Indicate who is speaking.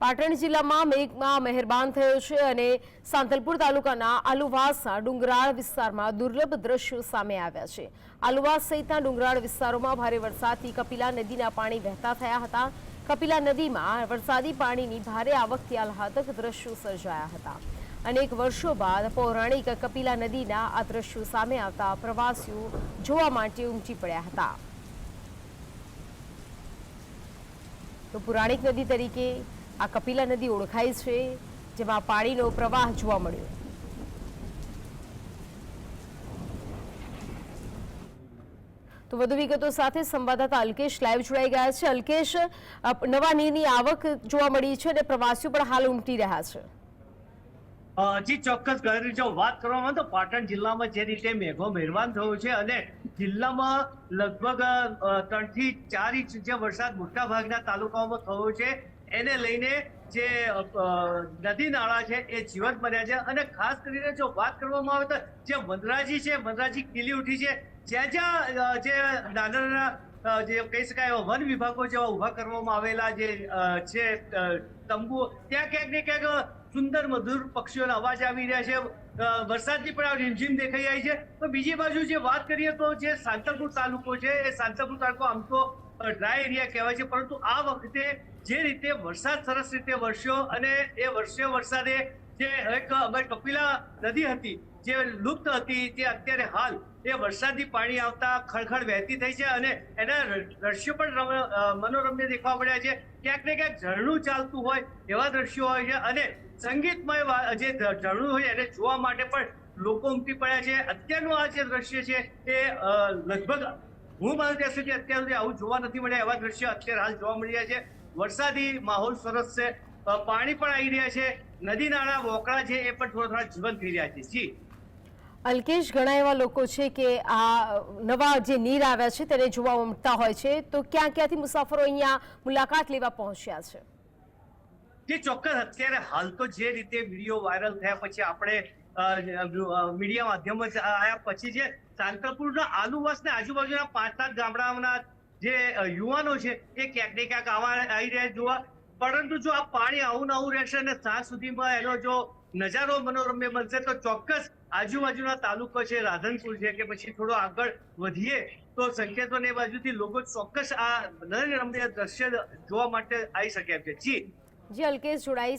Speaker 1: પાટણ જિલ્લામાં મેઘમાં મહેરબાન થયો છે અને સાંતલપુર તાલુકાના આલુવાસના ડુંગરાળ વિસ્તારમાં દુર્લભ દ્રશ્યો સામે આવ્યા છે. આલુવાસ સહિતના ડુંગરાળ વિસ્તારોમાં ભારે વરસાદથી કપિલા નદીના પાણી વહેતા થયા હતા. કપિલા નદીમાં વરસાદી પાણીની ભારે આવકથી આહલાદક દ્રશ્યો સર્જાયા હતા. અનેક વર્ષો બાદ પૌરાણિક કપિલા નદીના આ દ્રશ્યો સામે આવતા પ્રવાસીઓ જોવા માટે ઉમટી પડ્યા હતા. તો પુરાણિક નદી તરીકે આ કપિલા નદી ઓળખાય છે, જેમાં પાણીનો પ્રવાહ જોવા મળ્યો. તો વધુ વિગતો સાથે સંવાદદાતા અલ્કેશ લાઈવ જોડાઈ ગયા છે. અલ્કેશ નવા નીરની આવક જોવા મળી છે અને પ્રવાસીઓ પણ હાલ ઉમટી રહ્યા છે.
Speaker 2: જી, ચોક્કસ ગણતરી જો વાત કરવામાં તો પાટણ જિલ્લામાં જે રીતે મેઘો મહેરબાન થયો છે અને જિલ્લામાં લગભગ ત્રણથી ચાર ઇંચ જે વરસાદ મોટા ભાગના તાલુકાઓમાં થયો છે એને લઈને જે નદી નાળા છે એ જીવંત બન્યા છે. અને ખાસ કરીને જો વાત કરવામાં આવે તો જે વનરાજી છે વનરાજી ખીલી ઉઠી છે, જ્યાં જ્યાં જે નાના નાના જે કહી શકાય એવા વન વિભાગો જેવા ઊભા કરવામાં આવેલા જે છે તંબુ, ત્યાં ક્યાંક ને ક્યાંક સુંદર મધુર પક્ષીઓના અવાજ આવી રહ્યા છે. વરસાદથી પણ આ રીમઝીમ દેખાઈ જાય છે. તો બીજી બાજુ જે વાત કરીએ તો જે સાંતલપુર તાલુકો છે, એ સાંતલપુર તાલુકો આમ તો ડ્રાય એરિયા કહેવાય છે. પરંતુ આ વખતે જે રીતે વરસાદ સરસ રીતે વરસ્યો અને એ વર્ષે વરસાદે જે એક અમારી કપિલા નદી હતી, જે લુપ્ત હતી તે અત્યારે હાલ એ વરસાદી પાણી આવતા ખળખળ વહેતી થઈ છે અને એના દ્રશ્યો પણ મનોરમ્ય દેખવા મળ્યા છે. ક્યાંક ને ક્યાંક ઝરણું ચાલતું હોય એવા દ્રશ્યો હોય છે અને સંગીતમય જે ઝરણું હોય એને જોવા માટે પણ લોકો ઉમટી પડ્યા છે. અત્યારનું આ જે દ્રશ્ય છે એ લગભગ હું માનું ત્યાં સુધી અત્યાર સુધી આવું જોવા નથી મળ્યા એવા દ્રશ્યો અત્યારે હાલ જોવા મળી રહ્યા છે. વરસાદી માહોલ સરસ છે. પાણી પણ આવી રહ્યા છે. નદી નાળા વોકળા છે એ પણ થોડા થોડા જીવંત થઈ રહ્યા છે. જી.
Speaker 1: અલ્કેશ ઘણા એવા લોકો છે કે આ નવા જે નીર આવ્યા છે તેને જોવા ઉમટતા હોય છે. તો ક્યાં ક્યાંથી મુસાફરો અહીંયા મુલાકાત લેવા પહોંચ્યા છે?
Speaker 2: જે ચોક્કસ. અત્યારે હાલ તો જે રીતે વીડિયો વાયરલ થયા પછી આપણે મીડિયા માધ્યમો આયા પછી જે સાંતલપુરના આલુવાસ ને આજુબાજુના પાંચ સાત ગામડાઓના જે યુવાનો છે, એ ક્યાંક ને ક્યાંક આવા આવી રહ્યા જોવા. પરંતુ જો આ પાણી આવું આવું રહેશે અને સાંજ સુધીમાં એનો જો નજારો મનોરમ્ય બનશે, તો ચોક્કસ આજુબાજુના તાલુકો છે, રાધનપુર છે, કે પછી થોડો આગળ વધીએ, તો સંકેતોને એ બાજુથી લોકો ચોક્કસ આ નરમ્ય દ્રશ્ય જોવા માટે આવી શકે છે. જી.
Speaker 1: જે, અલ્કેશ જોડાઈ